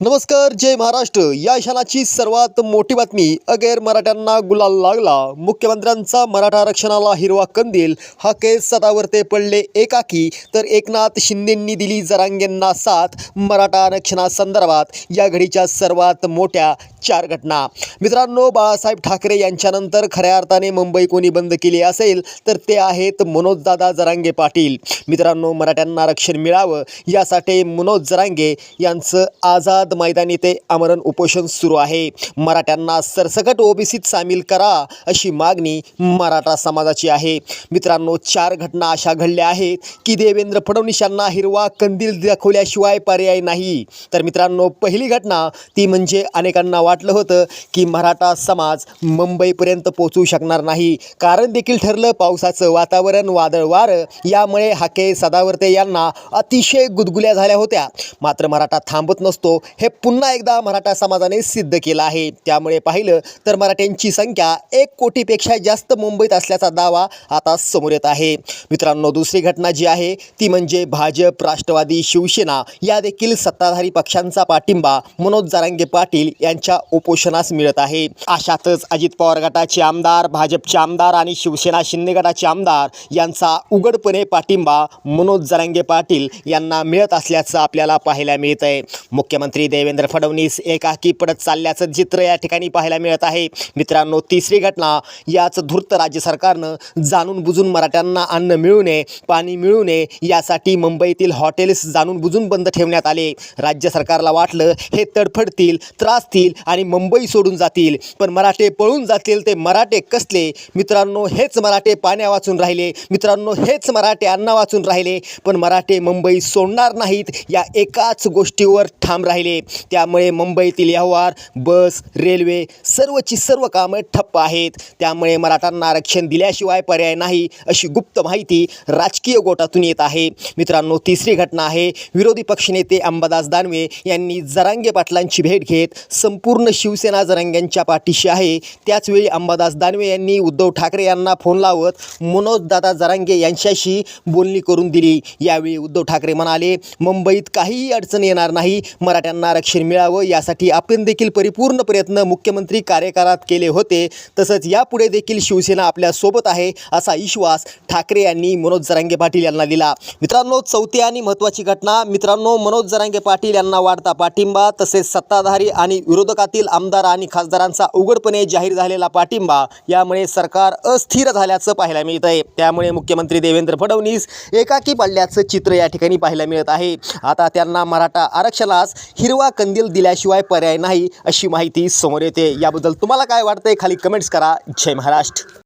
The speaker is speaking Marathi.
नमस्कार जय महाराष्ट्र. या क्षणाची सर्वात मोठी बातमी अगेर मराठ्यांना गुलाल लागला. मुख्यमंत्र्यांचा मराठा आरक्षणाला हिरवा कंदील हा केस सदावरते पडले एकाकी. तर एकनाथ शिंदेंनी दिली जरांगेंना साथ मराठा आरक्षणासंदर्भात या घडीच्या सर्वात मोठ्या चार घटना. मित्रांनो बाळासाहेब ठाकरे यांच्यानंतर खऱ्या अर्थाने मुंबई कोणी बंद केली असेल तर ते आहेत मनोजदादा जरांगे पाटील. मित्रांनो मराठ्यांना आरक्षण मिळावं यासाठी मनोज जरांगे यांचं आझाद मैदानी ते आमरण उपोषण सुरू आहे. मराठ्यांना सरसकट ओबीसीत सामील करा अशी मागणी मराठा समाजाची आहे. मित्रांनो चार घटना अशा घडल्या आहेत की देवेंद्र फडणवीस यांना हिरवा कंदील दाखवल्याशिवाय पर्याय नाही. तर मित्रांनो पहिली घटना ती म्हणजे अनेकांना वाटलं होतं की मराठा समाज मुंबईपर्यंत पोचू शकणार नाही. कारण देखील ठरलं पावसाचं वातावरण वादळ वारं यामुळे हाके सदावर्ते यांना अतिशय गुदगुल्या झाल्या होत्या. मात्र मराठा थांबत नसतो हे पुन्हा एकदा मराठा समाजाने सिद्ध केलं आहे. त्यामुळे पाहिलं तर मराठ्यांची संख्या एक कोटीपेक्षा जास्त मुंबईत असल्याचा दावा आता समोर येत आहे. मित्रांनो दुसरी घटना जी आहे ती म्हणजे भाजप राष्ट्रवादी शिवसेना या देखील सत्ताधारी पक्षांचा पाठिंबा मनोज जारांगे पाटील यांच्या उपोषणास मिळत आहे. अशातच अजित पवार गटाचे आमदार भाजपचे आमदार आणि शिवसेना शिंदे गटाचे आमदार यांचा उघडपणे पाठिंबा मनोज जरांगे पाटील यांना मिळत असल्याचं आपल्याला पाहायला मिळत आहे मुख्यमंत्री देवेंद्र फडणवीस एकाकी पडत चालल्याचं चित्र या ठिकाणी पाहायला मिळत आहे. मित्रांनो तिसरी घटना याच धूर्त राज्य सरकारनं जाणून बुजून मराठ्यांना अन्न मिळू नये पाणी मिळू नये यासाठी मुंबईतील हॉटेल्स जाणून बुजून बंद ठेवण्यात आले. राज्य सरकारला वाटलं हे तडफडतील त्रासतील आणि मुंबई सोडून जातील. पण मराठे पळून जातील ते मराठे कसले? मित्रांनो हेच मराठे पाण्या वाचून राहिले. मित्रांनो हेच मराठे अन्न वाचून राहिले. पण मराठे मुंबई सोडणार नाहीत या एकाच गोष्टीवर ठाम राहिले. त्यामुळे मुंबईतील व्यवहार बस रेल्वे सर्वची सर्व कामं ठप्प आहेत. त्यामुळे मराठ्यांना आरक्षण दिल्याशिवाय पर्याय नाही अशी गुप्त माहिती राजकीय गोटातून येत आहे. मित्रांनो तिसरी घटना आहे. विरोधी पक्षनेते अंबादास दानवे यांनी जरांगे पाटलांची भेट घेत संपूर्ण शिवसेना जरांग्यांच्या पाठीशी आहे. त्याचवेळी अंबादास दानवे यांनी उद्धव ठाकरे यांना फोन लावत मनोजदादा जरांगे यांच्याशी बोलणी करून दिली. यावेळी उद्धव ठाकरे म्हणाले मुंबईत काहीही अडचण येणार नाही. मराठ्यांना आरक्षण मिळावं यासाठी आपण देखील परिपूर्ण प्रयत्न मुख्यमंत्री कार्यकाळात केले होते. तसंच यापुढे देखील शिवसेना आपल्यासोबत आहे असा विश्वास ठाकरे यांनी मनोज जरांगे पाटील यांना दिला. मित्रांनो चौथी आणि महत्त्वाची घटना. मित्रांनो मनोज जरांगे पाटील यांना वाढता पाठिंबा तसेच सत्ताधारी आणि विरोधकातील आमदार आणि खासदारांचा उघडपणे जाहीर झालेला पाठिंबा यामुळे सरकार अस्थिर झाल्याचं पाहायला मिळत आहे त्यामुळे मुख्यमंत्री देवेंद्र फडणवीस एकाकी पडल्याचं चित्र या ठिकाणी पाहायला मिळत आहे. आता त्यांना मराठा आरक्षणास हिरवा कंदील दिल्याशिवाय पर्याय नाही अशी माहिती समोर येते. याबद्दल तुम्हाला काय वाटतंय? खाली कमेंट्स करा. जय महाराष्ट्र.